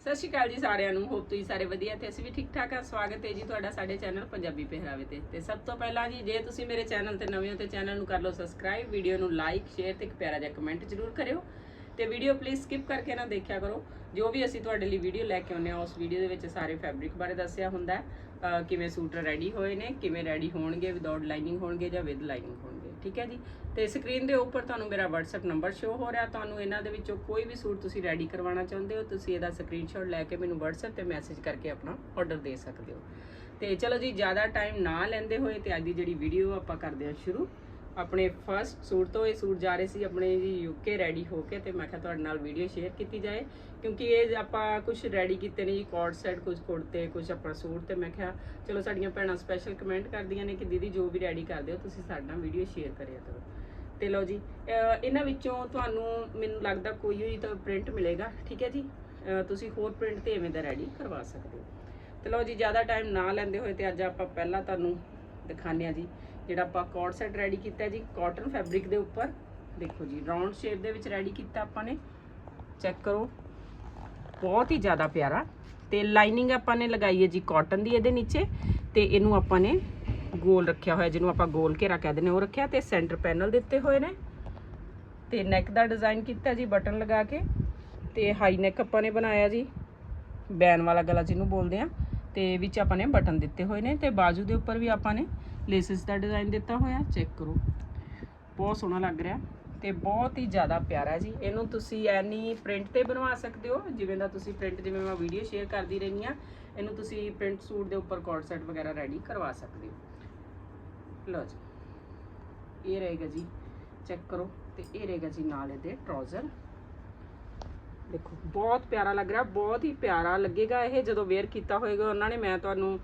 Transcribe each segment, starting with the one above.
ਸਤਿ ਸ਼੍ਰੀ ਅਕਾਲ ਜੀ ਸਾਰਿਆਂ ਨੂੰ, ਹੋਪ ਤੁਸੀਂ ਸਾਰੇ ਵਧੀਆ ਤੇ ਅਸੀਂ ਵੀ ਠੀਕ ਠਾਕ ਆ ਸਵਾਗਤ ਹੈ ਜੀ ਤੁਹਾਡਾ ਸਾਡੇ ਚੈਨਲ ਪੰਜਾਬੀ ਪਹਿਰਾਵੇ ਤੇ। ਤੇ ਸਭ ਤੋਂ ਪਹਿਲਾਂ ਜੀ, ਜੇ ਤੁਸੀਂ ਮੇਰੇ ਚੈਨਲ ਤੇ ਨਵੇਂ ਹੋ ਤੇ ਚੈਨਲ ਨੂੰ ਕਰ ਲਓ ਸਬਸਕ੍ਰਾਈਬ ਵੀਡੀਓ ਨੂੰ ਲਾਈਕ ਸ਼ੇਅਰ ਤੇ ਇੱਕ ਪਿਆਰਾ ਜਿਹਾ ਕਮੈਂਟ ਜ਼ਰੂਰ ਕਰਿਓ। ਤੇ ਵੀਡੀਓ ਪਲੀਜ਼ ਸਕਿਪ ਕਰਕੇ ਨਾ ਦੇਖਿਆ ਕਰੋ। ਜੋ ਵੀ ਅਸੀਂ ਤੁਹਾਡੇ ਲਈ ਵੀਡੀਓ ਲੈ ਕੇ ਆਉਂਦੇ ਆ ਉਸ ਵੀਡੀਓ ਦੇ ਵਿੱਚ ਸਾਰੇ ਫੈਬਰਿਕ ਬਾਰੇ ਦੱਸਿਆ ਹੁੰਦਾ ਕਿਵੇਂ ਸੂਟ ਰੈਡੀ ਹੋਏ ਨੇ, ਕਿਵੇਂ ਰੈਡੀ ਹੋਣਗੇ ਵਿਦਆਊਟ ਲਾਈਨਿੰਗ ਹੋਣਗੇ ਜਾਂ ਵਿਦ ਲਾਈਨਿੰਗ ਹੋਣਗੇ। ਠੀਕ ਹੈ ਜੀ? ਤੇ ਸਕਰੀਨ ਦੇ ਉੱਪਰ ਤੁਹਾਨੂੰ ਮੇਰਾ WhatsApp ਨੰਬਰ ਸ਼ੋ ਹੋ ਰਿਹਾ। ਤੁਹਾਨੂੰ ਇਹਨਾਂ ਦੇ ਵਿੱਚੋਂ ਕੋਈ ਵੀ ਸੂਟ ਤੁਸੀਂ ਰੈਡੀ ਕਰਵਾਉਣਾ ਚਾਹੁੰਦੇ ਹੋ, ਤੁਸੀਂ ਇਹਦਾ ਸਕਰੀਨਸ਼ਾਟ ਲੈ ਕੇ ਮੈਨੂੰ WhatsApp ਤੇ ਮੈਸੇਜ ਕਰਕੇ ਆਪਣਾ ਆਰਡਰ ਦੇ ਸਕਦੇ ਹੋ। ਤੇ ਚਲੋ ਜੀ, ਜ਼ਿਆਦਾ ਟਾਈਮ ਨਾ ਲੈਂਦੇ ਹੋਏ ਤੇ ਅੱਜ ਦੀ ਜਿਹੜੀ ਵੀਡੀਓ ਆਪਾਂ ਕਰਦੇ ਹਾਂ ਸ਼ੁਰੂ। ਆਪਣੇ ਫਰਸਟ ਸੂਟ ਤੋਂ ਇਹ ਸੂਟ ਜਾ ਰਹੇ ਸੀ ਆਪਣੇ ਜੀ ਯੂਕੇ ਰੈਡੀ ਹੋ ਕੇ ਤੇ ਮੈਂ ਕਿਹਾ ਤੁਹਾਡੇ ਨਾਲ ਵੀਡੀਓ ਸ਼ੇਅਰ ਕੀਤੀ ਜਾਏ, ਕਿਉਂਕਿ ਇਹ ਆਪਾਂ ਕੁਝ ਰੈਡੀ ਕੀਤੇ ਨੇ ਜੀ ਕੋਟ ਸੈਟ ਕੁਝ ਕੁੜਤੇ ਕੁਝ ਆਪਣਾ ਸੂਟ ਤੇ ਮੈਂ ਕਿਹਾ ਚਲੋ ਸਾਡੀਆਂ ਭੈਣਾਂ ਸਪੈਸ਼ਲ ਕਮੈਂਟ ਕਰਦੀਆਂ ਨੇ ਕਿ ਦੀਦੀ ਜੋ ਵੀ ਰੈਡੀ ਕਰਦੇ ਹੋ ਤੁਸੀਂ ਸਾਡੇ ਨਾਲ ਵੀਡੀਓ ਸ਼ੇਅਰ ਕਰਿਆ ਕਰੋ। ਤੇ ਲਓ ਜੀ ਇਹਨਾਂ ਵਿੱਚੋਂ ਤੁਹਾਨੂੰ ਮੈਨੂੰ ਲੱਗਦਾ ਕੋਈ ਹੀ ਤਾਂ ਪ੍ਰਿੰਟ ਮਿਲੇਗਾ, ਠੀਕ ਹੈ ਜੀ? ਤੁਸੀਂ ਹੋਰ ਪ੍ਰਿੰਟ ਤੇ ਐਵੇਂ ਦਾ ਰੈਡੀ ਕਰਵਾ ਸਕਦੇ ਹੋ। ਤੇ ਲਓ ਜੀ, ਜ਼ਿਆਦਾ ਟਾਈਮ ਨਾ ਲੈਂਦੇ ਹੋਏ ਤੇ ਅੱਜ ਆਪਾਂ ਪਹਿਲਾਂ ਤੁਹਾਨੂੰ ਦਿਖਾਉਂਦੇ ਆ ਜੀ। ਜਿਹੜਾ ਆਪਾਂ ਕੋਟ ਸੈਟ ਰੈਡੀ ਕੀਤਾ ਜੀ ਕਾਟਨ ਫੈਬਰਿਕ ਦੇ ਉੱਪਰ। ਦੇਖੋ ਜੀ ਰਾਉਂਡ ਸ਼ੇਪ ਦੇ ਵਿੱਚ ਰੈਡੀ ਕੀਤਾ ਆਪਾਂ ਨੇ। ਚੈੱਕ ਕਰੋ। ਬਹੁਤ ਹੀ ਜ਼ਿਆਦਾ ਪਿਆਰਾ। ਤੇ ਲਾਈਨਿੰਗ ਆਪਾਂ ਨੇ ਲਗਾਈ ਹੈ ਜੀ ਕਾਟਨ ਦੀ ਇਹਦੇ ਨੀਚੇ। ਤੇ ਇਹਨੂੰ ਆਪਾਂ ਨੇ ਗੋਲ ਰੱਖਿਆ ਹੋਇਆ, ਜਿਹਨੂੰ ਆਪਾਂ ਗੋਲ ਘੇਰਾ ਕਹਿੰਦੇ ਨੇ ਉਹ ਰੱਖਿਆ। ਤੇ ਸੈਂਟਰ ਪੈਨਲ ਦਿੱਤੇ ਹੋਏ ਨੇ। ਤੇ ਨੈਕ ਦਾ ਡਿਜ਼ਾਈਨ ਕੀਤਾ ਜੀ ਬਟਨ ਲਗਾ ਕੇ। ਤੇ ਹਾਈ ਨੈਕ ਆਪਾਂ ਨੇ ਬਣਾਇਆ ਜੀ। ਬੈਨ ਵਾਲਾ ਗਲਾ ਜਿਹਨੂੰ ਬੋਲਦੇ ਆ ਤੇ ਵਿੱਚ ਆਪਾਂ ਨੇ ਬਟਨ ਦਿੱਤੇ ਹੋਏ ਨੇ। ਤੇ ਬਾਜੂ ਦੇ ਉੱਪਰ ਵੀ ਆਪਾਂ ਨੇ ਲੇਸਿਸ ਦਾ ਡਿਜ਼ਾਈਨ ਦਿੱਤਾ ਹੋਇਆ ਚੈੱਕ ਕਰੋ। ਬਹੁਤ ਸੋਹਣਾ ਲੱਗ ਰਿਹਾ ਤੇ ਬਹੁਤ ਹੀ ਜ਼ਿਆਦਾ ਪਿਆਰਾ ਜੀ। ਇਹਨੂੰ ਤੁਸੀਂ ਐਨੀ ਪ੍ਰਿੰਟ ਤੇ ਬਣਵਾ ਸਕਦੇ ਹੋ, ਜਿਵੇਂ ਦਾ ਤੁਸੀਂ ਪ੍ਰਿੰਟ ਜਿਵੇਂ ਮੈਂ ਵੀਡੀਓ ਸ਼ੇਅਰ ਕਰਦੀ ਰਹਿੰਦੀ ਆ ਇਹਨੂੰ ਤੁਸੀਂ ਪ੍ਰਿੰਟ ਸੂਟ ਦੇ ਉੱਪਰ ਕੋਟ ਸੈਟ ਵਗੈਰਾ ਰੈਡੀ ਕਰਵਾ ਸਕਦੇ ਹੋ। ਲਓ ਜੀ, ਇਹ ਰਹੇਗਾ ਜੀ ਚੈੱਕ ਕਰੋ ਤੇ ਇਹ ਰਹੇਗਾ ਜੀ ਨਾਲ ਇਹਦੇ ਟਰਾਊਜ਼ਰ ਦੇਖੋ, ਬਹੁਤ ਪਿਆਰਾ ਲੱਗ ਰਿਹਾ, ਬਹੁਤ ਹੀ ਪਿਆਰਾ ਲੱਗੇਗਾ ਇਹ। ਜਦੋਂ ਵੇਅਰ ਕੀਤਾ ਹੋਏਗਾ ਉਹਨਾਂ ਨੇ, ਮੈਂ ਤੁਹਾਨੂੰ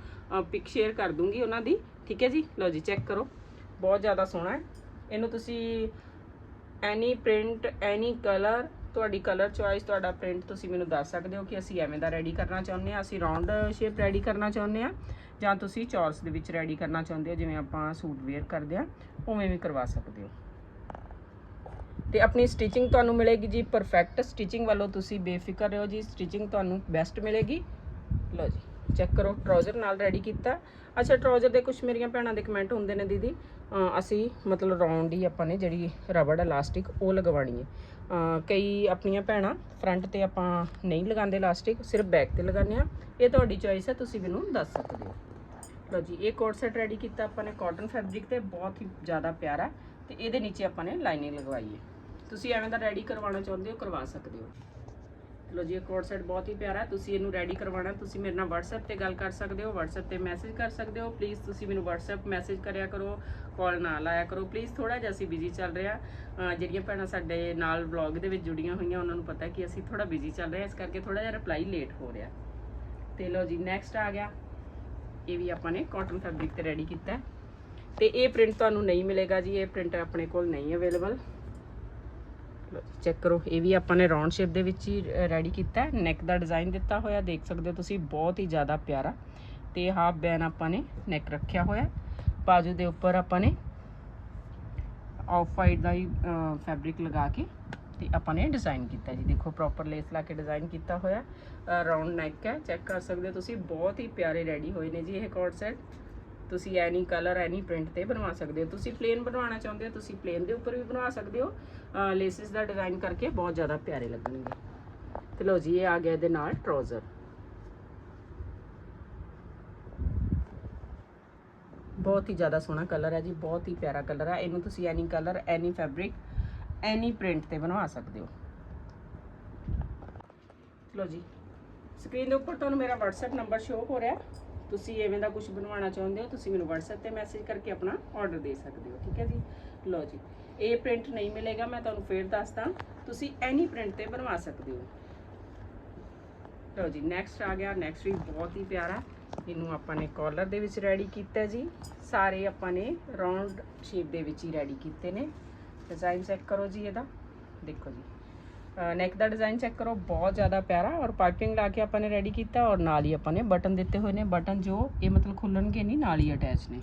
ਪਿਕ ਸ਼ੇਅਰ ਕਰ ਦੂੰਗੀ ਉਹਨਾਂ ਦੀ। ਠੀਕ ਹੈ ਜੀ? ਲਓ ਜੀ ਚੈੱਕ ਕਰੋ। ਬਹੁਤ ਜ਼ਿਆਦਾ ਸੋਹਣਾ ਹੈ। ਇਹਨੂੰ ਤੁਸੀਂ ਐਨੀ ਪ੍ਰਿੰਟ ਐਨੀ ਕਲਰ ਤੁਹਾਡੀ ਕਲਰ ਚੁਆਇਸ ਤੁਹਾਡਾ ਪ੍ਰਿੰਟ ਤੁਸੀਂ ਮੈਨੂੰ ਦੱਸ ਸਕਦੇ ਹੋ ਕਿ ਅਸੀਂ ਐਵੇਂ ਦਾ ਰੈਡੀ ਕਰਨਾ ਚਾਹੁੰਦੇ ਆ ਅਸੀਂ ਰਾਉਂਡ ਸ਼ੇਪ ਰੈਡੀ ਕਰਨਾ ਚਾਹੁੰਦੇ ਆ ਜਾਂ ਤੁਸੀਂ ਚੌਰਸ ਦੇ ਵਿੱਚ ਰੈਡੀ ਕਰਨਾ ਚਾਹੁੰਦੇ ਹੋ, ਜਿਵੇਂ ਆਪਾਂ ਸੂਟ ਵੇਅਰ ਕਰਦੇ ਆ ਉਵੇਂ ਵੀ ਕਰਵਾ ਸਕਦੇ ਹੋ। ਤੇ ਆਪਣੀ ਸਟਿਚਿੰਗ ਤੁਹਾਨੂੰ ਮਿਲੇਗੀ ਜੀ ਪਰਫੈਕਟ ਸਟਿਚਿੰਗ ਵੱਲੋਂ ਤੁਸੀਂ ਬੇਫਿਕਰ ਰਹੋ ਜੀ ਸਟਿਚਿੰਗ ਤੁਹਾਨੂੰ ਬੈਸਟ ਮਿਲੇਗੀ। ਲਓ ਜੀ ਚੈੱਕ ਕਰੋ ਟਰਾਊਜ਼ਰ ਨਾਲ ਰੈਡੀ ਕੀਤਾ। ਅੱਛਾ ਟਰਾਊਜ਼ਰ ਦੇ ਕੁਝ ਮੇਰੀਆਂ ਭੈਣਾਂ ਦੇ ਕਮੈਂਟ ਹੁੰਦੇ ਨੇ ਦੀਦੀ। ਅਸੀਂ ਮਤਲਬ ਰਾਉਂਡ ਹੀ ਆਪਾਂ ਨੇ ਜਿਹੜੀ ਰਬੜ ਇਲਾਸਟਿਕ ਉਹ ਲਗਵਾਣੀ ਹੈ। ਕਈ ਆਪਣੀਆਂ ਭੈਣਾਂ ਫਰੰਟ ਤੇ ਆਪਾਂ ਨਹੀਂ ਲਗਾਉਂਦੇ ਇਲਾਸਟਿਕ ਸਿਰਫ ਬੈਕ ਤੇ ਲਗਾਉਂਦੇ ਆ ਇਹ ਤੁਹਾਡੀ ਚੋਇਸ ਹੈ, ਤੁਸੀਂ ਮੈਨੂੰ ਦੱਸ ਸਕਦੇ ਹੋ। ਲਓ ਜੀ, ਇਹ ਕੋਟ ਸੈਟ ਰੈਡੀ ਕੀਤਾ ਆਪਾਂ ਨੇ ਕਾਟਨ ਫੈਬਰਿਕ ਤੇ ਬਹੁਤ ਹੀ ਜ਼ਿਆਦਾ ਪਿਆਰਾ ਤੇ ਇਹਦੇ ਨੀਚੇ ਆਪਾਂ ਨੇ ਲਾਈਨਿੰਗ ਲਗਵਾਈ ਹੈ। ਤੁਸੀਂ ਐਵੇਂ ਦਾ ਰੈਡੀ ਕਰਵਾਉਣਾ ਚਾਹੁੰਦੇ ਹੋ, ਕਰਵਾ ਸਕਦੇ ਹੋ। ਲੋ ਜੀ, ਇਹ ਕੋਟ ਸੈਟ ਬਹੁਤ ਹੀ ਪਿਆਰਾ ਤੁਸੀਂ ਇਹਨੂੰ ਰੈਡੀ ਕਰਵਾਉਣਾ, ਤੁਸੀਂ ਮੇਰੇ ਨਾਲ WhatsApp ਤੇ ਗੱਲ ਕਰ ਸਕਦੇ ਹੋ, WhatsApp ਤੇ ਮੈਸੇਜ ਕਰ ਸਕਦੇ ਹੋ। ਪਲੀਜ਼ ਤੁਸੀਂ ਮੈਨੂੰ WhatsApp ਮੈਸੇਜ ਕਰਿਆ ਕਰੋ ਕਾਲ ਨਾ ਲਾਇਆ ਕਰੋ। ਪਲੀਜ਼ ਥੋੜਾ ਜਿਹਾ ਅਸੀਂ ਬਿਜ਼ੀ ਚੱਲ ਰਿਹਾ ਅਹ ਜਿਹੜੀਆਂ ਭੈਣਾਂ ਸਾਡੇ ਨਾਲ ਵਲੌਗ ਦੇ ਵਿੱਚ ਜੁੜੀਆਂ ਹੋਈਆਂ, ਉਹਨਾਂ ਨੂੰ ਪਤਾ ਕਿ ਅਸੀਂ ਥੋੜਾ ਬਿਜ਼ੀ ਚੱਲ ਰਹੇ ਇਸ ਕਰਕੇ ਥੋੜਾ ਜਿਹਾ ਰਿਪਲਾਈ ਲੇਟ ਹੋ ਰਿਹਾ। ਤੇ ਲੋ ਜੀ ਨੈਕਸਟ ਆ ਗਿਆ। ਇਹ ਵੀ ਆਪਾਂ ਨੇ ਕਾਟਨ ਫੈਬਰਿਕ ਤੇ ਰੈਡੀ ਕੀਤਾ ਹੈ। ਤੇ ਇਹ ਪ੍ਰਿੰਟ ਤੁਹਾਨੂੰ ਨਹੀਂ ਮਿਲੇਗਾ ਜੀ, ਇਹ ਪ੍ਰਿੰਟ ਆਪਣੇ ਕੋਲ ਨਹੀਂ ਅਵੇਲੇਬਲ ਚੈੱਕ ਕਰੋ, ਇਹ ਵੀ ਆਪਾਂ ਨੇ ਰਾਉਂਡ ਸ਼ੇਪ ਦੇ ਵਿੱਚ ਹੀ ਰੈਡੀ ਕੀਤਾ ਹੈ। ਨੈਕ ਦਾ ਡਿਜ਼ਾਈਨ ਦਿੱਤਾ ਹੋਇਆ, ਦੇਖ ਸਕਦੇ ਹੋ ਤੁਸੀਂ, ਬਹੁਤ ਹੀ ਜ਼ਿਆਦਾ ਪਿਆਰਾ। ਤੇ ਹਾਫ ਬੈਨ ਆਪਾਂ ਨੇ ਨੈਕ ਰੱਖਿਆ ਹੋਇਆ ਬਾਜੂ ਦੇ ਉੱਪਰ ਆਪਾਂ ਨੇ ਆਫ ਵਾਈਟ ਦਾ ਹੀ ਫੈਬਰਿਕ ਲਗਾ ਕੇ ਤੇ ਆਪਾਂ ਨੇ ਡਿਜ਼ਾਈਨ ਕੀਤਾ ਜੀ। ਦੇਖੋ ਪ੍ਰੋਪਰ ਲੇਸ ਲਾ ਕੇ ਡਿਜ਼ਾਈਨ ਕੀਤਾ ਹੋਇਆ ਰਾਉਂਡ ਨੈਕ ਹੈ। ਚੈੱਕ ਕਰ ਸਕਦੇ ਹੋ ਤੁਸੀਂ, ਬਹੁਤ ਹੀ ਪਿਆਰੇ ਰੈਡੀ ਹੋਏ ਨੇ ਜੀ ਇਹ ਕੋਟ ਸੈਟ ਤੁਸੀਂ ਐਨੀ ਕਲਰ ਐਨੀ ਪ੍ਰਿੰਟ ਤੇ ਬਣਵਾ ਸਕਦੇ ਹੋ। ਤੁਸੀਂ ਪਲੇਨ ਬਣਵਾਉਣਾ ਚਾਹੁੰਦੇ ਹੋ, ਤੁਸੀਂ ਪਲੇਨ ਦੇ ਉੱਪਰ ਵੀ ਬਣਵਾ ਸਕਦੇ ਹੋ। ਲੇਸਿਸ ਦਾ ਡਿਜ਼ਾਈਨ ਕਰਕੇ ਬਹੁਤ ਜ਼ਿਆਦਾ ਪਿਆਰੇ ਲੱਗਣਗੇ। ਤੇ ਲਓ ਜੀ, ਇਹ ਆ ਗਿਆ ਇਹਦੇ ਨਾਲ ਟਰਾਊਜ਼ਰ ਬਹੁਤ ਹੀ ਜ਼ਿਆਦਾ ਸੋਹਣਾ ਕਲਰ ਹੈ ਜੀ, ਬਹੁਤ ਹੀ ਪਿਆਰਾ ਕਲਰ ਹੈ। ਇਹਨੂੰ ਤੁਸੀਂ any colour any fabric any print ਤੇ ਬਣਵਾ ਸਕਦੇ ਹੋ। ਲਓ ਜੀ ਸਕਰੀਨ ਦੇ ਉੱਪਰ ਤੁਹਾਨੂੰ ਮੇਰਾ WhatsApp ਨੰਬਰ ਸ਼ੋਅ ਹੋ ਰਿਹਾ ਤੁਸੀਂ ਐਵੇਂ ਦਾ ਕੁਝ ਬਣਵਾਉਣਾ ਚਾਹੁੰਦੇ ਹੋ, ਤੁਸੀਂ ਮੈਨੂੰ WhatsApp ਤੇ ਮੈਸੇਜ ਕਰਕੇ ਆਪਣਾ ਆਰਡਰ ਦੇ ਸਕਦੇ ਹੋ, ਠੀਕ ਹੈ ਜੀ? ਲਓ ਜੀ, ਇਹ ਪ੍ਰਿੰਟ ਨਹੀਂ ਮਿਲੇਗਾ, ਮੈਂ ਤੁਹਾਨੂੰ ਫੇਰ ਦੱਸਦਾ, ਤੁਸੀਂ ਐਨੀ ਪ੍ਰਿੰਟ ਤੇ ਬਣਵਾ ਸਕਦੇ ਹੋ। ਲਓ ਜੀ ਨੈਕਸਟ ਆ ਗਿਆ ਨੈਕਸਟ ਵੀ ਬਹੁਤ ਹੀ ਪਿਆਰਾ, ਇਹਨੂੰ ਆਪਾਂ ਨੇ ਕਾਲਰ ਦੇ ਵਿੱਚ ਰੈਡੀ ਕੀਤਾ ਜੀ, ਸਾਰੇ ਆਪਾਂ ਨੇ ਰਾਉਂਡ ਸ਼ੇਪ ਦੇ ਵਿੱਚ ਹੀ ਰੈਡੀ ਕੀਤੇ ਨੇ। ਡਿਜ਼ਾਈਨ ਚੈੱਕ ਕਰੋ ਜੀ ਇਹਦਾ, ਦੇਖੋ ਜੀ। ਨੈਕ ਦਾ ਡਿਜ਼ਾਈਨ ਚੈੱਕ ਕਰੋ, ਬਹੁਤ ਜ਼ਿਆਦਾ ਪਿਆਰਾ ਔਰ ਪਾਈਪਿੰਗ ਲਾ ਕੇ ਆਪਾਂ ਨੇ ਰੈਡੀ ਕੀਤਾ ਔਰ ਨਾਲ ਹੀ ਆਪਾਂ ਨੇ ਬਟਨ ਦਿੱਤੇ ਹੋਏ ਨੇ। ਬਟਨ ਜੋ ਇਹ ਮਤਲਬ ਖੁੱਲਣਗੇ ਨਹੀਂ, ਨਾਲ ਹੀ ਅਟੈਚ ਨੇ।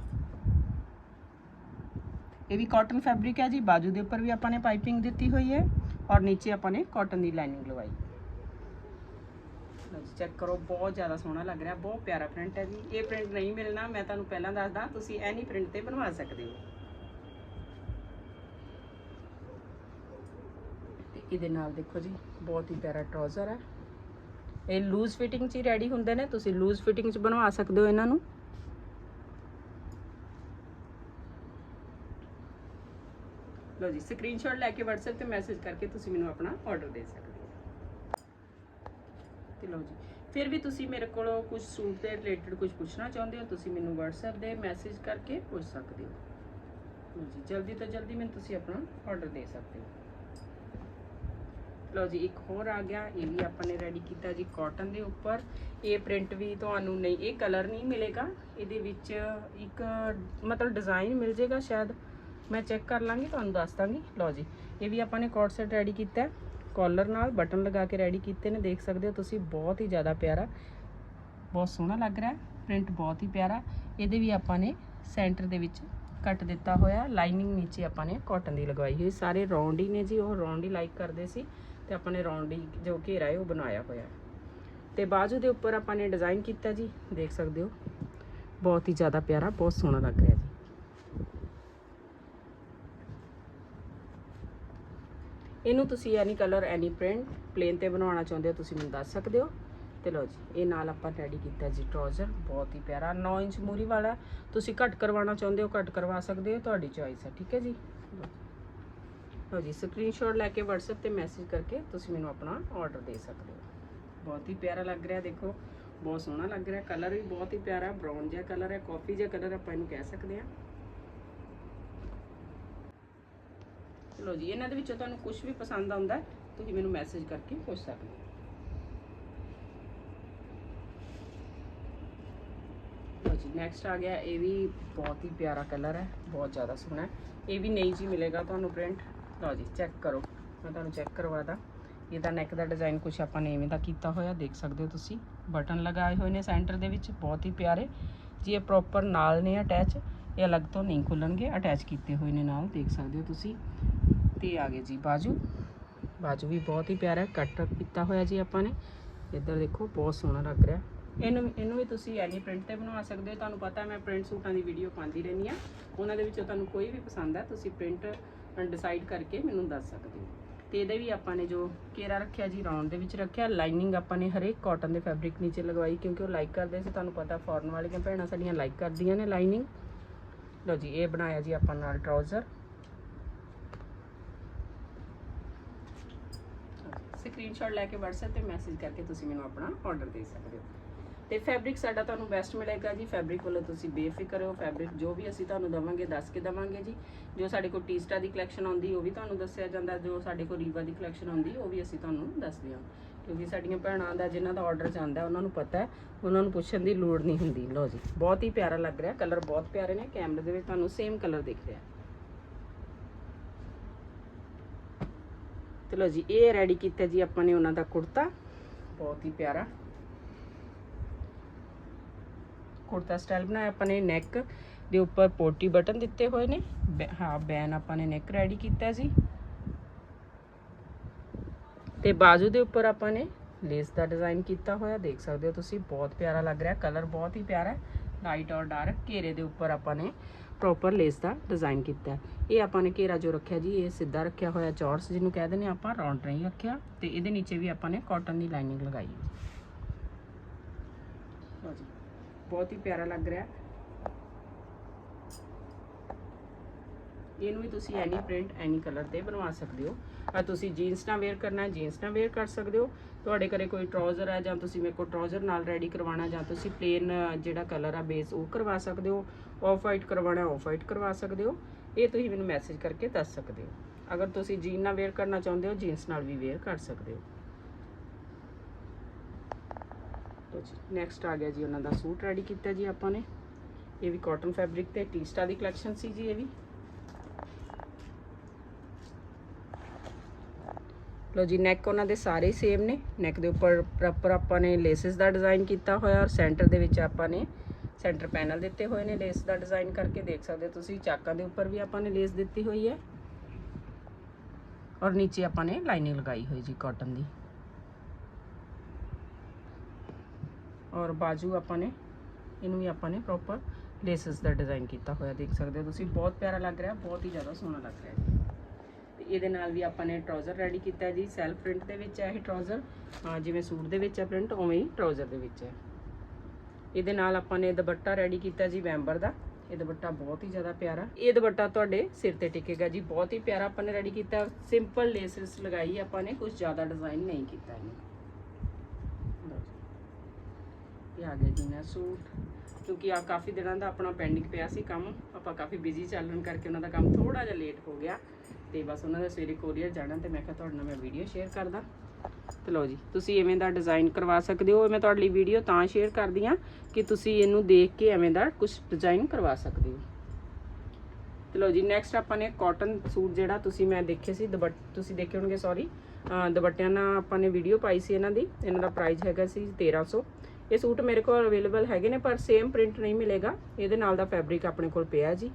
ਇਹ ਵੀ ਕਾਟਨ ਫੈਬਰਿਕ ਹੈ ਜੀ, ਬਾਜੂ ਦੇ ਉੱਪਰ ਵੀ ਆਪਾਂ ਨੇ ਪਾਈਪਿੰਗ ਦਿੱਤੀ ਹੋਈ ਹੈ ਔਰ ਨੀਚੇ ਆਪਾਂ ਨੇ ਕਾਟਨ ਦੀ ਲਾਈਨਿੰਗ ਲਵਾਈ। ਚੈੱਕ ਕਰੋ, ਬਹੁਤ ਜ਼ਿਆਦਾ ਸੋਹਣਾ ਲੱਗ ਰਿਹਾ, ਬਹੁਤ ਪਿਆਰਾ ਪ੍ਰਿੰਟ ਹੈ ਜੀ। ਇਹ ਪ੍ਰਿੰਟ ਨਹੀਂ ਮਿਲਣਾ, ਮੈਂ ਤੁਹਾਨੂੰ ਪਹਿਲਾਂ ਦੱਸਦਾ, ਤੁਸੀਂ ਐਨੀ ਪ੍ਰਿੰਟ ਤੇ ਬਣਵਾ ਸਕਦੇ ਹੋ। ਇਹਦੇ ਨਾਲ ਦੇਖੋ ਜੀ, ਬਹੁਤ ਹੀ ਪਿਆਰਾ ਟਰਾਊਜ਼ਰ ਹੈ। ਇਹ ਲੂਜ਼ ਫਿਟਿੰਗ 'ਚ ਹੀ ਰੈਡੀ ਹੁੰਦੇ ਨੇ, ਤੁਸੀਂ ਲੂਜ਼ ਫਿਟਿੰਗ 'ਚ ਬਣਵਾ ਸਕਦੇ ਹੋ ਇਹਨਾਂ ਨੂੰ। ਲਓ ਜੀ ਸਕਰੀਨਸ਼ਾਟ ਲੈ ਕੇ WhatsApp ਤੇ ਮੈਸੇਜ ਕਰਕੇ ਤੁਸੀਂ ਮੈਨੂੰ ਆਪਣਾ ਆਰਡਰ ਦੇ ਸਕਦੇ ਹੋ। ਤੇ ਲਓ ਜੀ, ਫਿਰ ਵੀ ਤੁਸੀਂ ਮੇਰੇ ਕੋਲੋਂ ਕੁਝ ਸੂਟ ਦੇ ਰਿਲੇਟਡ ਕੁਝ ਪੁੱਛਣਾ ਚਾਹੁੰਦੇ ਹੋ, ਤੁਸੀਂ ਮੈਨੂੰ WhatsApp ਦੇ ਮੈਸੇਜ ਕਰਕੇ ਪੁੱਛ ਸਕਦੇ ਹੋ। ਲਓ ਜੀ, ਜਲਦੀ ਤੋਂ ਜਲਦੀ ਮੈਨੂੰ ਤੁਸੀਂ ਆਪਣਾ ਆਰਡਰ ਦੇ ਸਕਦੇ ਹੋ। ਲਓ ਜੀ, ਇੱਕ ਹੋਰ ਆ ਗਿਆ, ਇਹ ਵੀ ਆਪਾਂ ਨੇ ਰੈਡੀ ਕੀਤਾ ਜੀ ਕਾਟਨ ਦੇ ਉੱਪਰ। ਇਹ ਪ੍ਰਿੰਟ ਵੀ ਤੁਹਾਨੂੰ ਨਹੀਂ, ਇਹ ਕਲਰ ਨਹੀਂ ਮਿਲੇਗਾ। ਇਹਦੇ ਵਿੱਚ ਇੱਕ ਮਤਲਬ ਡਿਜ਼ਾਈਨ ਮਿਲ ਜੇਗਾ ਸ਼ਾਇਦ। ਮੈਂ ਚੈੱਕ ਕਰ ਲਾਂਗੀ, ਤੁਹਾਨੂੰ ਦੱਸ ਦਾਂਗੀ। ਲਓ ਜੀ, ਇਹ ਵੀ ਆਪਾਂ ਨੇ ਕੋਟ ਸੈਟ ਰੈਡੀ ਕੀਤਾ ਹੈ। ਕਾਲਰ ਨਾਲ ਬਟਨ ਲਗਾ ਕੇ ਰੈਡੀ ਕੀਤੇ ਨੇ, ਦੇਖ ਸਕਦੇ ਹੋ ਤੁਸੀਂ, ਬਹੁਤ ਹੀ ਜ਼ਿਆਦਾ ਪਿਆਰਾ। ਬਹੁਤ ਸੋਹਣਾ ਲੱਗ ਰਿਹਾ ਪ੍ਰਿੰਟ ਬਹੁਤ ਹੀ ਪਿਆਰਾ। ਇਹਦੇ ਵੀ ਆਪਾਂ ਨੇ ਸੈਂਟਰ ਦੇ ਵਿੱਚ ਕੱਟ ਦਿੱਤਾ ਹੋਇਆ ਲਾਈਨਿੰਗ ਨੀਚੇ ਆਪਾਂ ਨੇ ਕਾਟਨ ਦੀ ਲਗਵਾਈ ਹੋਈ। ਸਾਰੇ ਰੌਂਡ ਹੀ ਨੇ ਜੀ, ਉਹ ਰੌਂਡ ਹੀ ਲਾਈਕ ਕਰਦੇ ਸੀ ਤੇ ਆਪਾਂ ਨੇ ਰੌਂਡ ਹੀ ਜੋ ਘੇਰਾ ਹੈ ਉਹ ਬਣਾਇਆ ਹੋਇਆ ਹੈ। ਤੇ ਬਾਜੂ ਦੇ ਉੱਪਰ ਆਪਾਂ ਨੇ ਡਿਜ਼ਾਈਨ ਕੀਤਾ ਜੀ, ਦੇਖ ਸਕਦੇ ਹੋ। ਬਹੁਤ ਹੀ ਜ਼ਿਆਦਾ ਪਿਆਰਾ, ਬਹੁਤ ਸੋਹਣਾ ਲੱਗ ਰਿਹਾ ਜੀ। ਇਹਨੂੰ ਤੁਸੀਂ any colour any print plain ਤੇ ਬਣਾਉਣਾ ਚਾਹੁੰਦੇ ਹੋ, ਤੁਸੀਂ ਮੈਨੂੰ ਦੱਸ ਸਕਦੇ ਹੋ। ਤੇ ਲਓ ਜੀ, ਇਹ ਨਾਲ ਆਪਾਂ ਰੈਡੀ ਕੀਤਾ ਜੀ ਟਰਾਊਜ਼ਰ ਬਹੁਤ ਹੀ ਪਿਆਰਾ 9 ਇੰਚ ਮੂਰੀ ਵਾਲਾ। ਤੁਸੀਂ ਘੱਟ ਕਰਵਾਉਣਾ ਚਾਹੁੰਦੇ ਹੋ, ਘੱਟ ਕਰਵਾ ਸਕਦੇ ਹੋ, ਤੁਹਾਡੀ ਚੋਇਸ ਹੈ, ਠੀਕ ਹੈ ਜੀ? ਲਓ। ਲਓ ਜੀ ਸਕਰੀਨਸ਼ਾਟ ਲੈ ਕੇ WhatsApp ਤੇ ਮੈਸੇਜ ਕਰਕੇ ਤੁਸੀਂ ਮੈਨੂੰ ਆਪਣਾ ਆਰਡਰ ਦੇ ਸਕਦੇ ਹੋ। ਬਹੁਤ ਹੀ ਪਿਆਰਾ ਲੱਗ ਰਿਹਾ, ਦੇਖੋ, ਬਹੁਤ ਸੋਹਣਾ ਲੱਗ ਰਿਹਾ ਕਲਰ ਵੀ ਬਹੁਤ ਹੀ ਪਿਆਰਾ ਬ੍ਰਾਊਨ ਜਿਹਾ ਕਲਰ ਹੈ ਕਾਫੀ ਜਿਹਾ ਕਲਰ ਆਪਾਂ ਇਹਨੂੰ ਕਹਿ ਸਕਦੇ ਹਾਂ। ਚਲੋ ਜੀ, ਇਹਨਾਂ ਦੇ ਵਿੱਚੋਂ ਤੁਹਾਨੂੰ ਕੁਝ ਵੀ ਪਸੰਦ ਆਉਂਦਾ ਤੁਸੀਂ ਮੈਨੂੰ ਮੈਸੇਜ ਕਰਕੇ ਪੁੱਛ ਸਕਦੇ ਹੋ। ਜੀ ਨੈਕਸਟ ਆ ਗਿਆ, ਇਹ ਵੀ ਬਹੁਤ ਹੀ ਪਿਆਰਾ ਕਲਰ ਹੈ, ਬਹੁਤ ਜ਼ਿਆਦਾ ਸੋਹਣਾ ਇਹ ਵੀ ਨਹੀਂ ਜੀ ਮਿਲੇਗਾ ਤੁਹਾਨੂੰ ਪ੍ਰਿੰਟ ਲਓ ਜੀ ਚੈੱਕ ਕਰੋ। ਮੈਂ ਤੁਹਾਨੂੰ ਚੈੱਕ ਕਰਵਾਦਾ। ਇਹਦਾ ਨੈਕ ਦਾ ਡਿਜ਼ਾਈਨ ਕੁਝ ਆਪਾਂ ਨੇ ਇਵੇਂ ਦਾ ਕੀਤਾ ਹੋਇਆ, ਦੇਖ ਸਕਦੇ ਹੋ ਤੁਸੀਂ। ਬਟਨ ਲਗਾਏ ਹੋਏ ਨੇ ਸੈਂਟਰ ਦੇ ਵਿੱਚ, ਬਹੁਤ ਹੀ ਪਿਆਰੇ। ਜੀ ਇਹ ਪ੍ਰੋਪਰ ਨਾਲ ਨੇ ਅਟੈਚ ਇਹ ਅਲੱਗ ਤੋਂ ਨਹੀਂ ਖੁੱਲਣਗੇ ਅਟੈਚ ਕੀਤੇ ਹੋਏ ਨੇ ਨਾਲ, ਦੇਖ ਸਕਦੇ ਹੋ ਤੁਸੀਂ। ਤੇ ਆ ਗਏ ਜੀ, ਬਾਜੂ। ਬਾਜੂ ਵੀ ਬਹੁਤ ਹੀ ਪਿਆਰਾ ਕੱਟ ਕੀਤਾ ਹੋਇਆ ਜੀ ਆਪਾਂ ਨੇ। ਇੱਧਰ ਦੇਖੋ, ਬਹੁਤ ਸੋਹਣਾ ਲੱਗ ਰਿਹਾ। ਇਹਨੂੰ ਇਹਨੂੰ ਵੀ ਤੁਸੀਂ ਐਨੀ ਪ੍ਰਿੰਟ ਤੇ ਬਣਵਾ ਸਕਦੇ ਹੋ। ਤੁਹਾਨੂੰ ਪਤਾ ਮੈਂ ਪ੍ਰਿੰਟ ਸੂਟਾਂ ਦੀ ਵੀਡੀਓ ਪਾਉਂਦੀ ਰਹਿੰਦੀ ਆ ਉਹਨਾਂ ਦੇ ਵਿੱਚੋਂ ਤੁਹਾਨੂੰ ਕੋਈ ਵੀ ਪਸੰਦ ਹੈ, ਤੁਸੀਂ ਪ੍ਰਿੰਟ ਡਿਸਾਈਡ ਕਰਕੇ ਮੈਨੂੰ ਦੱਸ ਸਕਦੇ ਹੋ। ਤੇ ਇਹਦੇ ਵੀ ਆਪਾਂ ਨੇ ਜੋ ਕੇਰਾ ਰੱਖਿਆ ਜੀ ਰਾਉਂਡ ਦੇ ਵਿੱਚ ਰੱਖਿਆ। ਲਾਈਨਿੰਗ ਆਪਾਂ ਨੇ ਹਰੇਕ ਕਾਟਨ ਦੇ ਫੈਬਰਿਕ ਨੀਚੇ ਲਗਵਾਈ, ਕਿਉਂਕਿ ਉਹ ਲਾਈਕ ਕਰਦੇ ਸੀ। ਤੁਹਾਨੂੰ ਪਤਾ ਫੋਰਨ ਵਾਲੀਆਂ ਭੈਣਾਂ ਸਾਡੀਆਂ ਲਾਈਕ ਕਰਦੀਆਂ ਨੇ ਲਾਈਨਿੰਗ ਲਓ ਜੀ, ਇਹ ਬਣਾਇਆ ਜੀ ਆਪਾਂ ਨਾਲ ਟਰਾਊਜ਼ਰ ਸਕਰੀਨਸ਼ਾਟ ਲੈ ਕੇ WhatsApp ਤੇ ਮੈਸੇਜ ਕਰਕੇ ਤੁਸੀਂ ਮੈਨੂੰ ਆਪਣਾ ਆਰਡਰ ਦੇ ਸਕਦੇ ਹੋ। ਤੇ ਫੈਬਰਿਕ ਸਾਡਾ ਤੁਹਾਨੂੰ ਬੈਸਟ ਮਿਲੇਗਾ ਜੀ। ਫੈਬਰਿਕ ਵੱਲੋਂ ਤੁਸੀਂ ਬੇਫਿਕਰ ਹੋ ਫੈਬਰਿਕ ਜੋ ਵੀ ਅਸੀਂ ਤੁਹਾਨੂੰ ਦਵਾਂਗੇ, ਦੱਸ ਕੇ ਦਵਾਂਗੇ ਜੀ। ਜੋ ਸਾਡੇ ਕੋਲ ਟੀਸਟਾ ਦੀ ਕਲੈਕਸ਼ਨ ਆਉਂਦੀ, ਉਹ ਵੀ ਤੁਹਾਨੂੰ ਦੱਸਿਆ ਜਾਂਦਾ। ਜੋ ਸਾਡੇ ਕੋਲ ਰੀਵਾ ਦੀ ਕਲੈਕਸ਼ਨ ਆਉਂਦੀ, ਉਹ ਵੀ ਅਸੀਂ ਤੁਹਾਨੂੰ ਦੱਸਦੇ ਹਾਂ। ਕਿਉਂਕਿ ਸਾਡੀਆਂ ਭੈਣਾਂ ਦਾ, ਜਿਨ੍ਹਾਂ ਦਾ ਆਰਡਰ ਜਾਂਦਾ, ਉਹਨਾਂ ਨੂੰ ਪਤਾ ਹੈ। ਉਹਨਾਂ ਨੂੰ ਪੁੱਛਣ ਦੀ ਲੋੜ ਨਹੀਂ ਹੁੰਦੀ। ਲਓ ਜੀ, ਬਹੁਤ ਹੀ ਪਿਆਰਾ ਲੱਗ ਰਿਹਾ। ਕਲਰ ਬਹੁਤ ਪਿਆਰੇ ਨੇ। ਕੈਮਰੇ ਦੇ ਵਿੱਚ ਤੁਹਾਨੂੰ ਸੇਮ ਕਲਰ ਦਿਖ ਰਿਹਾ ਤੇ ਲਓ ਜੀ, ਇਹ ਰੈਡੀ ਕੀਤਾ ਜੀ ਆਪਾਂ ਨੇ ਉਹਨਾਂ ਦਾ ਕੁੜਤਾ। ਬਹੁਤ ਹੀ ਪਿਆਰਾ। ਕੁੜਤਾ ਸਟਾਈਲ ਬਣਾਇਆ, ਆਪਾਂ ਨੇ ਨੈਕ ਦੇ ਉੱਪਰ ਪੋਟੀ ਬਟਨ ਦਿੱਤੇ ਹੋਏ ਨੇ। ਬੈ- ਹਾਂ, ਬੈਨ ਆਪਾਂ ਨੇ ਨੈਕ ਰੈਡੀ ਕੀਤਾ ਸੀ। ਤੇ ਬਾਜੂ ਦੇ ਉੱਪਰ ਆਪਾਂ ਨੇ ਲੇਸ ਦਾ ਡਿਜ਼ਾਈਨ ਕੀਤਾ ਹੋਇਆ। ਦੇਖ ਸਕਦੇ ਹੋ ਤੁਸੀਂ, ਬਹੁਤ ਪਿਆਰਾ ਲੱਗ ਰਿਹਾ। ਕਲਰ ਬਹੁਤ ਹੀ ਪਿਆਰਾ ਹੈ। ਲਾਈਟ ਔਰ ਡਾਰਕ ਘੇਰੇ ਦੇ ਉੱਪਰ ਆਪਾਂ ਨੇ ਪ੍ਰੋਪਰ ਲੇਸ ਦਾ ਡਿਜ਼ਾਈਨ ਕੀਤਾ ਇਹ ਆਪਾਂ ਨੇ ਘੇਰਾ ਜੋ ਰੱਖਿਆ ਜੀ, ਇਹ ਸਿੱਧਾ ਰੱਖਿਆ ਹੋਇਆ ਚੌਰਸ ਜਿਹਨੂੰ ਕਹਿ ਦਿੰਦੇ ਆਪਾਂ ਰਾਉਂਡ ਨਹੀਂ ਰੱਖਿਆ। ਤੇ ਇਹਦੇ ਨੀਚੇ ਵੀ ਆਪਾਂ ਨੇ ਕਾਟਨ ਦੀ ਲਾਈਨਿੰਗ ਲਗਾਈ ਹੈ। ਜੀ। ਬਹੁਤ ਹੀ ਪਿਆਰਾ ਲੱਗ ਰਿਹਾ। ਇਹਨੂੰ ਵੀ ਤੁਸੀਂ ਐਨੀ ਪ੍ਰਿੰਟ ਐਨੀ ਕਲਰ ਤੇ ਬਣਵਾ ਸਕਦੇ ਹੋ। ਆ ਤੁਸੀਂ ਜੀਨਸ ਨਾਲ ਵੇਅਰ ਕਰਨਾ ਜੀਨਸ ਨਾਲ ਵੇਅਰ ਕਰ ਸਕਦੇ ਹੋ। ਤੁਹਾਡੇ ਘਰੇ ਕੋਈ ਟਰਾਊਜ਼ਰ ਹੈ ਜਾਂ ਤੁਸੀਂ ਮੇਰੇ ਕੋਲ ਟਰਾਊਜ਼ਰ ਨਾਲ ਰੈਡੀ ਕਰਵਾਉਣਾ ਜਾਂ ਤੁਸੀਂ ਪਲੇਨ ਜਿਹੜਾ ਕਲਰ ਆ ਬੇਸ ਉਹ ਕਰਵਾ ਸਕਦੇ ਹੋ। ਆਫ ਵਾਈਟ ਕਰਵਾਉਣਾ ਆਫ ਵਾਈਟ ਕਰਵਾ ਸਕਦੇ ਹੋ। ਇਹ ਤੁਸੀਂ ਮੈਨੂੰ ਮੈਸੇਜ ਕਰਕੇ ਦੱਸ ਸਕਦੇ ਹੋ। ਅਗਰ ਤੁਸੀਂ ਜੀਨ ਨਾਲ ਵੇਅਰ ਕਰਨਾ ਚਾਹੁੰਦੇ ਹੋ ਜੀਨਸ ਨਾਲ ਵੀ ਵੇਅਰ ਕਰ ਸਕਦੇ ਹੋ। ਲਓ ਜੀ ਨੈਕਸਟ ਆ ਗਿਆ ਜੀ ਉਹਨਾਂ ਦਾ ਸੂਟ ਰੈਡੀ ਕੀਤਾ ਜੀ ਆਪਾਂ ਨੇ। ਇਹ ਵੀ ਕਾਟਨ ਫੈਬਰਿਕ ਤੇ ਟੀਸਟਾ ਦੀ ਕਲੈਕਸ਼ਨ ਸੀ ਜੀ ਇਹ ਵੀ। ਲੋ ਜੀ ਨੈਕ ਉਹਨਾਂ ਦੇ ਸਾਰੇ ਸੇਮ ਨੇ। ਨੈਕ ਦੇ ਉੱਪਰ ਪ੍ਰੋਪਰ ਆਪਾਂ ਨੇ ਲੇਸਿਸ ਦਾ ਡਿਜ਼ਾਈਨ ਕੀਤਾ ਹੋਇਆ ਔਰ ਸੈਂਟਰ ਦੇ ਵਿੱਚ ਆਪਾਂ ਨੇ ਸੈਂਟਰ ਪੈਨਲ ਦਿੱਤੇ ਹੋਏ ਨੇ ਲੇਸ ਦਾ ਡਿਜ਼ਾਈਨ ਕਰਕੇ। ਦੇਖ ਸਕਦੇ ਹੋ ਤੁਸੀਂ, ਚਾਕਾਂ ਦੇ ਉੱਪਰ ਵੀ ਆਪਾਂ ਨੇ ਲੇਸ ਦਿੱਤੀ ਹੋਈ ਹੈ। ਔਰ ਨੀਚੇ ਆਪਾਂ ਨੇ ਲਾਈਨਿੰਗ ਲਗਾਈ ਹੋਈ ਜੀ ਕਾਟਨ ਦੀ। ਔਰ ਬਾਜੂ ਆਪਾਂ ਨੇ, ਇਹਨੂੰ ਵੀ ਆਪਾਂ ਨੇ ਪ੍ਰੋਪਰ ਲੇਸਸ ਦਾ ਡਿਜ਼ਾਈਨ ਕੀਤਾ ਹੋਇਆ, ਦੇਖ ਸਕਦੇ ਹੋ ਤੁਸੀਂ। ਬਹੁਤ ਪਿਆਰਾ ਲੱਗ ਰਿਹਾ, ਬਹੁਤ ਹੀ ਜ਼ਿਆਦਾ ਸੋਹਣਾ ਲੱਗ ਰਿਹਾ ਜੀ। ਤੇ ਇਹਦੇ ਨਾਲ ਵੀ ਆਪਾਂ ਨੇ ਟਰਾਊਜ਼ਰ ਰੈਡੀ ਕੀਤਾ ਜੀ ਸੈਲਫ ਪ੍ਰਿੰਟ ਦੇ ਵਿੱਚ ਹੈ ਇਹ ਟਰਾਊਜ਼ਰ ਜਿਵੇਂ ਸੂਟ ਦੇ ਵਿੱਚ ਹੈ ਪ੍ਰਿੰਟ ਉਵੇਂ ਹੀ ਟਰਾਊਜ਼ਰ ਦੇ ਵਿੱਚ ਹੈ। ਇਹਦੇ ਨਾਲ ਆਪਾਂ ਨੇ ਦੁਪੱਟਾ ਰੈਡੀ ਕੀਤਾ ਜੀ ਵੈਂਬਰ ਦਾ। ਇਹ ਦੁਪੱਟਾ ਬਹੁਤ ਹੀ ਜ਼ਿਆਦਾ ਪਿਆਰਾ। ਇਹ ਦੁਪੱਟਾ ਤੁਹਾਡੇ ਸਿਰ ਤੇ ਟਿਕੇਗਾ ਜੀ। ਬਹੁਤ ਹੀ ਪਿਆਰਾ ਆਪਾਂ ਨੇ ਰੈਡੀ ਕੀਤਾ। ਸਿੰਪਲ ਲੇਸਸ ਲਗਾਈ ਆਪਾਂ ਨੇ ਕੁਝ ਜ਼ਿਆਦਾ ਡਿਜ਼ਾਈਨ ਨਹੀਂ ਕੀਤਾ ਇਹਨੂੰ ਲਓ ਜੀ। ਆ ਗਿਆ ਜੀ ਮੈਂ। ਸੂਟ ਕਿਉਂਕਿ ਆ ਕਾਫੀ ਦਿਨਾਂ ਦਾ ਆਪਣਾ ਪੈਂਡਿੰਗ ਪਿਆ ਸੀ ਕੰਮ, ਆਪਾਂ ਕਾਫੀ ਬਿਜ਼ੀ ਚੱਲਣ ਕਰਕੇ ਉਹਨਾਂ ਦਾ ਕੰਮ ਥੋੜਾ ਜਿਹਾ ਲੇਟ ਹੋ ਗਿਆ। ਤੇ ਬਸ ਉਹਨਾਂ ਦਾ ਸਵੇਰੇ ਕੋਰੀਅਰ ਜਾਣਾ ਤੇ ਮੈਂ ਕਿਹਾ ਤੁਹਾਡੇ ਨਾਲ ਮੈਂ ਵੀਡੀਓ ਸ਼ੇਅਰ ਕਰਦਾ। ਤੇ ਲਓ ਜੀ, ਤੁਸੀਂ ਐਵੇਂ ਦਾ ਡਿਜ਼ਾਈਨ ਕਰਵਾ ਸਕਦੇ ਹੋ, ਮੈਂ ਤੁਹਾਡੇ ਲਈ ਵੀਡੀਓ ਤਾਂ ਸ਼ੇਅਰ ਕਰਦੀ ਆ ਕਿ ਤੁਸੀਂ ਇਹਨੂੰ ਦੇਖ ਕੇ ਐਵੇਂ ਦਾ ਕੁਝ ਡਿਜ਼ਾਈਨ ਕਰਵਾ ਸਕਦੇ ਹੋ। ਤੇ ਲਓ ਜੀ ਨੈਕਸਟ ਆਪਾਂ ਨੇ ਕਾਟਨ ਸੂਟ ਜਿਹੜਾ ਤੁਸੀਂ ਮੈਂ ਦੇਖੇ ਸੀ, ਦੁਪੱਟ, ਤੁਸੀਂ ਦੇਖੇ ਹੋਣਗੇ ਸੌਰੀ ਦੁਪੱਟਿਆਂ ਨਾਲ ਆਪਾਂ ਨੇ ਵੀਡੀਓ ਪਾਈ ਸੀ ਇਹਨਾਂ ਦੀ। ਇਹਨਾਂ ਦਾ ਪ੍ਰਾਈਸ ਹੈਗਾ ਸੀ 1300 ਇਹ ਸੂਟ ਮੇਰੇ ਕੋਲ ਅਵੇਲੇਬਲ ਹੈਗੇ ਨੇ, ਪਰ ਸੇਮ ਪ੍ਰਿੰਟ ਨਹੀਂ ਮਿਲੇਗਾ। ਇਹਦੇ ਨਾਲ ਦਾ ਫੈਬਰਿਕ ਆਪਣੇ ਕੋਲ ਪਿਆ ਜੀ।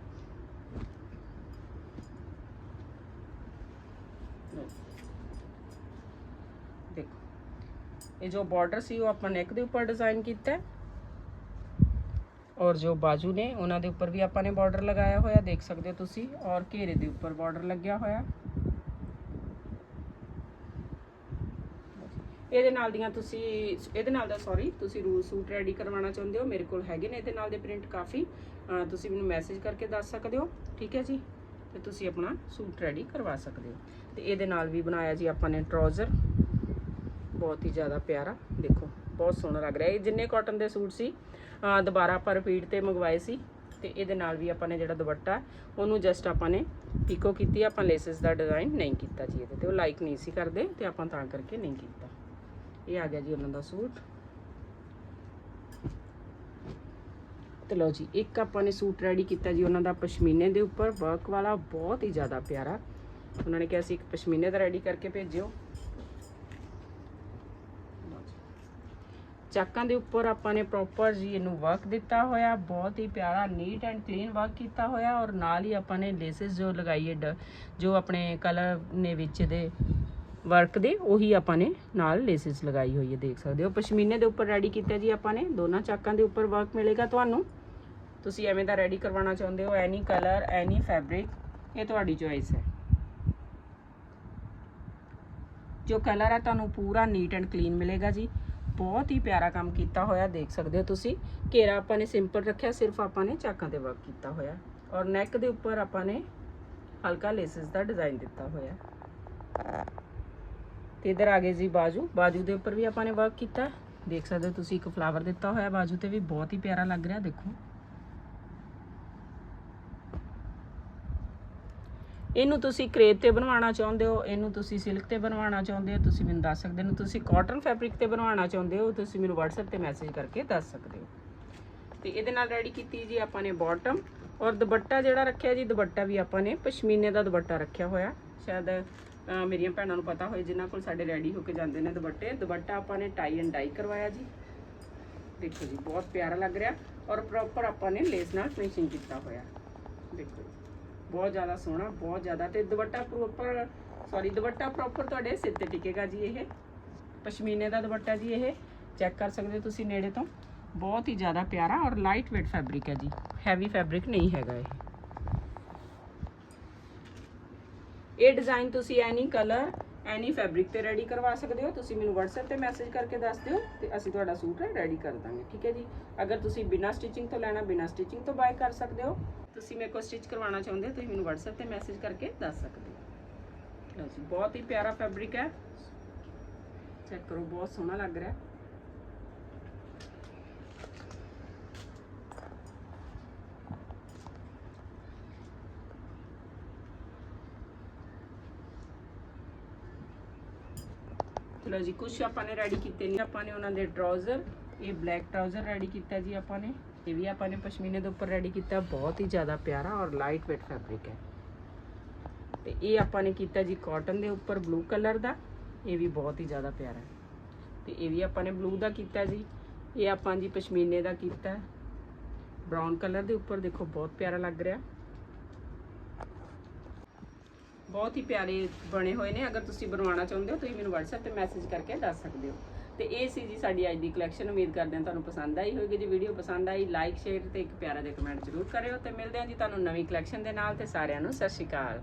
ਦੇਖੋ, ਇਹ ਜੋ ਬਾਰਡਰ ਸੀ, ਉਹ ਆਪਾਂ ਨੈਕ ਦੇ ਉੱਪਰ ਡਿਜ਼ਾਈਨ ਕੀਤਾ ਹੈ। ਔਰ ਜੋ ਬਾਜੂ ਨੇ, ਉਹਨਾਂ ਦੇ ਉੱਪਰ ਵੀ ਆਪਾਂ ਨੇ ਬਾਰਡਰ ਲਗਾਇਆ ਹੋਇਆ, ਦੇਖ ਸਕਦੇ ਹੋ ਤੁਸੀਂ। ਔਰ ਘੇਰੇ ਦੇ ਉੱਪਰ ਬਾਰਡਰ ਲੱਗਿਆ ਹੋਇਆ। ਇਹਦੇ ਨਾਲ ਦੀਆਂ ਤੁਸੀਂ, ਇਹਦੇ ਨਾਲ ਦਾ ਸੌਰੀ ਤੁਸੀਂ ਰੂਲ ਸੂਟ ਰੈਡੀ ਕਰਵਾਉਣਾ ਚਾਹੁੰਦੇ ਹੋ, ਮੇਰੇ ਕੋਲ ਹੈਗੇ ਨੇ ਇਹਦੇ ਨਾਲ ਦੇ ਪ੍ਰਿੰਟ ਕਾਫੀ। ਤੁਸੀਂ ਮੈਨੂੰ ਮੈਸੇਜ ਕਰਕੇ ਦੱਸ ਸਕਦੇ ਹੋ, ਠੀਕ ਹੈ ਜੀ? ਤੇ ਤੁਸੀਂ ਆਪਣਾ ਸੂਟ ਰੈਡੀ ਕਰਵਾ ਸਕਦੇ ਹੋ। ਤੇ ਇਹਦੇ ਨਾਲ ਵੀ ਬਣਾਇਆ ਜੀ ਆਪਾਂ ਨੇ ਟਰਾਊਜ਼ਰ ਬਹੁਤ ਹੀ ਜ਼ਿਆਦਾ ਪਿਆਰਾ, ਦੇਖੋ, ਬਹੁਤ ਸੋਹਣਾ ਲੱਗ ਰਿਹਾ। ਇਹ ਜਿੰਨੇ ਕਾਟਨ ਦੇ ਸੂਟ ਸੀ ਦੁਬਾਰਾ ਆਪਾਂ ਰਿਪੀਟ ਤੇ ਮੰਗਵਾਏ ਸੀ। ਤੇ ਇਹਦੇ ਨਾਲ ਵੀ ਆਪਾਂ ਨੇ ਜਿਹੜਾ ਦੁਪੱਟਾ, ਉਹਨੂੰ ਜਸਟ ਆਪਾਂ ਨੇ ਪੀਕੋ ਕੀਤੀ, ਆਪਾਂ ਲੇਸਸ ਦਾ ਡਿਜ਼ਾਈਨ ਨਹੀਂ ਕੀਤਾ ਜੀ ਇਹਦੇ ਤੇ। ਉਹ ਲਾਈਕ ਨਹੀਂ ਸੀ ਕਰਦੇ ਤੇ ਆਪਾਂ ਤਾਂ ਕਰਕੇ ਨਹੀਂ ਕੀਤਾ। ਇਹ ਆ ਗਿਆ ਜੀ ਉਹਨਾਂ ਦਾ ਸੂਟ। ਤੇ ਲਓ ਜੀ, ਇੱਕ ਆਪਾਂ ਨੇ ਸੂਟ ਰੈਡੀ ਕੀਤਾ ਜੀ ਉਹਨਾਂ ਦਾ ਪਸ਼ਮੀਨੇ ਦੇ ਉੱਪਰ। ਵਰਕ ਵਾਲਾ ਬਹੁਤ ਹੀ ਜ਼ਿਆਦਾ ਪਿਆਰਾ। ਉਹਨਾਂ ਨੇ ਕਿਹਾ ਸੀ ਇੱਕ ਪਸ਼ਮੀਨੇ ਦਾ ਰੈਡੀ ਕਰਕੇ ਭੇਜਿਓ। ਚਾਕਾਂ ਦੇ ਉੱਪਰ ਆਪਾਂ ਨੇ ਪ੍ਰੋਪਰ ਜੀ ਇਹਨੂੰ ਵਰਕ ਦਿੱਤਾ ਹੋਇਆ। ਬਹੁਤ ਹੀ ਪਿਆਰਾ ਨੀਟ ਐਂਡ ਕਲੀਨ ਵਰਕ ਕੀਤਾ ਹੋਇਆ। ਔਰ ਨਾਲ ਹੀ ਆਪਾਂ ਨੇ ਲੇਸਸ ਜੋ ਲਗਾਈ ਜੋ ਆਪਣੇ ਕਲਰ ਨੇ ਵਿੱਚ ਦੇ ਵਰਕ ਦੇ, ਉਹੀ ਆਪਾਂ ਨੇ ਨਾਲ ਲੇਸਿਸ ਲਗਾਈ ਹੋਈ ਹੈ, ਦੇਖ ਸਕਦੇ ਹੋ। ਪਸ਼ਮੀਨੇ ਦੇ ਉੱਪਰ ਰੈਡੀ ਕੀਤਾ ਜੀ ਆਪਾਂ ਨੇ, ਦੋਨਾਂ ਚਾਕਾਂ ਦੇ ਉੱਪਰ ਵਰਕ ਮਿਲੇਗਾ ਤੁਹਾਨੂੰ। ਤੁਸੀਂ ਐਵੇਂ ਦਾ ਰੈਡੀ ਕਰਵਾਉਣਾ ਚਾਹੁੰਦੇ ਹੋ ਐਨੀ ਕਲਰ ਐਨੀ ਫੈਬਰਿਕ ਇਹ ਤੁਹਾਡੀ ਚੋਇਸ ਹੈ। ਜੋ ਕਲਰ ਹੈ, ਤੁਹਾਨੂੰ ਪੂਰਾ ਨੀਟ ਐਂਡ ਕਲੀਨ ਮਿਲੇਗਾ ਜੀ। ਬਹੁਤ ਹੀ ਪਿਆਰਾ ਕੰਮ ਕੀਤਾ ਹੋਇਆ, ਦੇਖ ਸਕਦੇ ਹੋ ਤੁਸੀਂ। ਘੇਰਾ ਆਪਾਂ ਨੇ ਸਿੰਪਲ ਰੱਖਿਆ, ਸਿਰਫ ਆਪਾਂ ਨੇ ਚਾਕਾਂ ਤੇ ਵਰਕ ਕੀਤਾ ਹੋਇਆ। ਔਰ ਨੈਕ ਦੇ ਉੱਪਰ ਆਪਾਂ ਨੇ ਹਲਕਾ ਲੇਸਿਸ ਦਾ ਡਿਜ਼ਾਈਨ ਦਿੱਤਾ ਹੋਇਆ। ਤੇ ਇਧਰ ਆ ਗਏ ਜੀ ਬਾਜੂ। ਬਾਜੂ ਦੇ ਉੱਪਰ ਵੀ ਆਪਾਂ ਨੇ ਵਰਕ ਕੀਤਾ। ਦੇਖ ਸਕਦੇ ਹੋ ਤੁਸੀਂ ਇੱਕ ਫਲਾਵਰ ਦਿੱਤਾ ਹੋਇਆ। ਬਾਜੂ ਤੇ ਵੀ ਬਹੁਤ ਹੀ ਪਿਆਰਾ ਲੱਗ ਰਿਹਾ, ਦੇਖੋ। ਇਹਨੂੰ ਤੁਸੀਂ ਕਰੇਪ ਤੇ ਬਣਵਾਉਣਾ ਚਾਹੁੰਦੇ ਹੋ, ਇਹਨੂੰ ਤੁਸੀਂ ਸਿਲਕ ਤੇ ਬਣਵਾਉਣਾ ਚਾਹੁੰਦੇ ਹੋ, ਤੁਸੀਂ ਮੈਨੂੰ ਦੱਸ ਸਕਦੇ ਹੋ। ਤੁਸੀਂ ਕਾਟਨ ਫੈਬਰਿਕ ਤੇ ਬਣਵਾਉਣਾ ਚਾਹੁੰਦੇ ਹੋ, ਤੁਸੀਂ ਮੈਨੂੰ WhatsApp ਤੇ ਮੈਸੇਜ ਕਰਕੇ ਦੱਸ ਸਕਦੇ ਹੋ। ਤੇ ਇਹਦੇ ਨਾਲ ਰੈਡੀ ਕੀਤੀ ਜੀ ਆਪਾਂ ਨੇ ਬਾਟਮ ਔਰ ਦੁਪੱਟਾ ਜਿਹੜਾ ਰੱਖਿਆ ਜੀ, ਦੁਪੱਟਾ ਵੀ ਆਪਾਂ ਨੇ ਪਸ਼ਮੀਨੇ ਦਾ ਦੁਪੱਟਾ ਰੱਖਿਆ ਹੋਇਆ। ਸ਼ਾਇਦ ਮੇਰੀਆਂ ਭੈਣਾਂ ਨੂੰ ਪਤਾ ਹੋਏ ਜਿਨ੍ਹਾਂ ਕੋਲ ਸਾਡੇ ਰੈਡੀ ਹੋ ਕੇ ਜਾਂਦੇ ਨੇ ਦੁਪੱਟੇ। ਦੁਪੱਟਾ ਆਪਾਂ ਨੇ ਟਾਈ ਐਂਡ ਡਾਈ ਕਰਵਾਇਆ ਜੀ। ਦੇਖੋ ਜੀ, ਬਹੁਤ ਪਿਆਰਾ ਲੱਗ ਰਿਹਾ ਔਰ ਪ੍ਰੋਪਰ ਆਪਾਂ ਨੇ ਲੇਸ ਨਾਲ ਫਿਨਿਸ਼ਿੰਗ ਕੀਤਾ ਹੋਇਆ। ਦੇਖੋ ਜੀ, ਬਹੁਤ ਜ਼ਿਆਦਾ ਸੋਹਣਾ, ਬਹੁਤ ਜ਼ਿਆਦਾ। ਤੇ ਦੁਪੱਟਾ ਪ੍ਰੋਪਰ ਸੌਰੀ ਦੁਪੱਟਾ ਪ੍ਰੋਪਰ ਤੁਹਾਡੇ ਸਿਰ ਤੇ ਟਿਕੇਗਾ ਜੀ ਇਹ। ਪਸ਼ਮੀਨੇ ਦਾ ਦੁਪੱਟਾ ਜੀ ਇਹ। ਚੈੱਕ ਕਰ ਸਕਦੇ ਹੋ ਤੁਸੀਂ ਨੇੜੇ ਤੋਂ। ਬਹੁਤ ਹੀ ਜ਼ਿਆਦਾ ਪਿਆਰਾ ਔਰ ਲਾਈਟ weight ਫੈਬਰਿਕ ਹੈ ਜੀ। ਹੈਵੀ ਫੈਬਰਿਕ ਨਹੀਂ ਹੈਗਾ ਇਹ। ਇਹ ਡਿਜ਼ਾਈਨ ਤੁਸੀਂ ਐਨੀ ਕਲਰ ਐਨੀ ਫੈਬਰਿਕ ਤੇ ਰੈਡੀ ਕਰਵਾ ਸਕਦੇ ਹੋ। ਤੁਸੀਂ ਮੈਨੂੰ WhatsApp ਤੇ ਮੈਸੇਜ ਕਰਕੇ ਦੱਸ ਦਿਓ ਤੇ ਅਸੀਂ ਤੁਹਾਡਾ ਸੂਟ ਰੈਡੀ ਕਰ ਦਾਂਗੇ, ਠੀਕ ਹੈ ਜੀ? ਅਗਰ ਤੁਸੀਂ ਬਿਨਾ ਸਟਿਚਿੰਗ ਤੋਂ ਲੈਣਾ, ਬਿਨਾ ਸਟਿਚਿੰਗ ਤੋਂ ਬਾਏ ਕਰ ਸਕਦੇ ਹੋ। ਤੁਸੀਂ ਮੇਰੇ ਕੋਲ ਸਟਿਚ ਕਰਵਾਉਣਾ ਚਾਹੁੰਦੇ ਹੋ, ਤੁਸੀਂ ਮੈਨੂੰ WhatsApp ਤੇ ਮੈਸੇਜ ਕਰਕੇ ਦੱਸ ਸਕਦੇ ਹੋ। ਲਓ ਜੀ, ਬਹੁਤ ਹੀ ਪਿਆਰਾ ਫੈਬਰਿਕ ਹੈ। ਚੈੱਕ ਕਰੋ, ਬਹੁਤ ਸੋਹਣਾ ਲੱਗ ਰਿਹਾ। ਹੈ ਚਲੋ ਜੀ ਕੁਝ ਆਪਾਂ ਨੇ ਰੈਡੀ ਕੀਤੇ ਨੇ। ਆਪਾਂ ਨੇ ਉਹਨਾਂ ਦੇ ਟਰਾਊਜ਼ਰ ਇਹ ਬਲੈਕ ਟਰਾਊਜ਼ਰ ਰੈਡੀ ਕੀਤਾ ਜੀ ਆਪਾਂ ਨੇ। ਇਹ ਵੀ ਆਪਾਂ ਨੇ ਪਸ਼ਮੀਨੇ ਦੇ ਉੱਪਰ ਰੈਡੀ ਕੀਤਾ, ਬਹੁਤ ਹੀ ਜ਼ਿਆਦਾ ਪਿਆਰਾ ਔਰ ਲਾਈਟ weight ਫੈਬਰਿਕ ਹੈ। ਤੇ ਇਹ ਆਪਾਂ ਨੇ ਕੀਤਾ ਜੀ ਕਾਟਨ ਦੇ ਉੱਪਰ ਬਲੂ ਕਲਰ ਦਾ। ਇਹ ਵੀ ਬਹੁਤ ਹੀ ਜ਼ਿਆਦਾ ਪਿਆਰਾ ਹੈ। ਤੇ ਇਹ ਵੀ ਆਪਾਂ ਨੇ ਬਲੂ ਦਾ ਕੀਤਾ ਜੀ। ਇਹ ਆਪਾਂ ਜੀ ਪਸ਼ਮੀਨੇ ਦਾ ਕੀਤਾ। ਬ੍ਰਾਊਨ ਕਲਰ ਦੇ ਉੱਪਰ ਦੇਖੋ, ਬਹੁਤ ਪਿਆਰਾ ਲੱਗ ਰਿਹਾ। ਬਹੁਤ ਹੀ ਪਿਆਰੇ ਬਣੇ ਹੋਏ ਨੇ। ਅਗਰ ਤੁਸੀਂ ਬਣਵਾਉਣਾ ਚਾਹੁੰਦੇ ਹੋ, ਤੁਸੀਂ ਮੈਨੂੰ WhatsApp ਤੇ ਮੈਸੇਜ ਕਰਕੇ ਦੱਸ ਸਕਦੇ ਹੋ। ਤੇ ਇਹ ਸੀ ਜੀ ਸਾਡੀ ਅੱਜ ਦੀ ਕਲੈਕਸ਼ਨ ਉਮੀਦ ਕਰਦੇ ਹਾਂ ਤੁਹਾਨੂੰ ਪਸੰਦ ਆਈ ਹੋਵੇਗੀ। ਜੇ ਵੀਡੀਓ ਪਸੰਦ ਆਈ ਲਾਈਕ ਸ਼ੇਅਰ ਤੇ ਇੱਕ ਪਿਆਰਾ ਜਿਹਾ ਕਮੈਂਟ ਜ਼ਰੂਰ ਕਰਿਓ। ਤੇ ਮਿਲਦੇ ਹਾਂ ਜੀ ਤੁਹਾਨੂੰ ਨਵੀਂ ਕਲੈਕਸ਼ਨ ਦੇ ਨਾਲ। ਤੇ ਸਾਰਿਆਂ ਨੂੰ ਸਤਿ ਸ਼੍ਰੀ ਅਕਾਲ।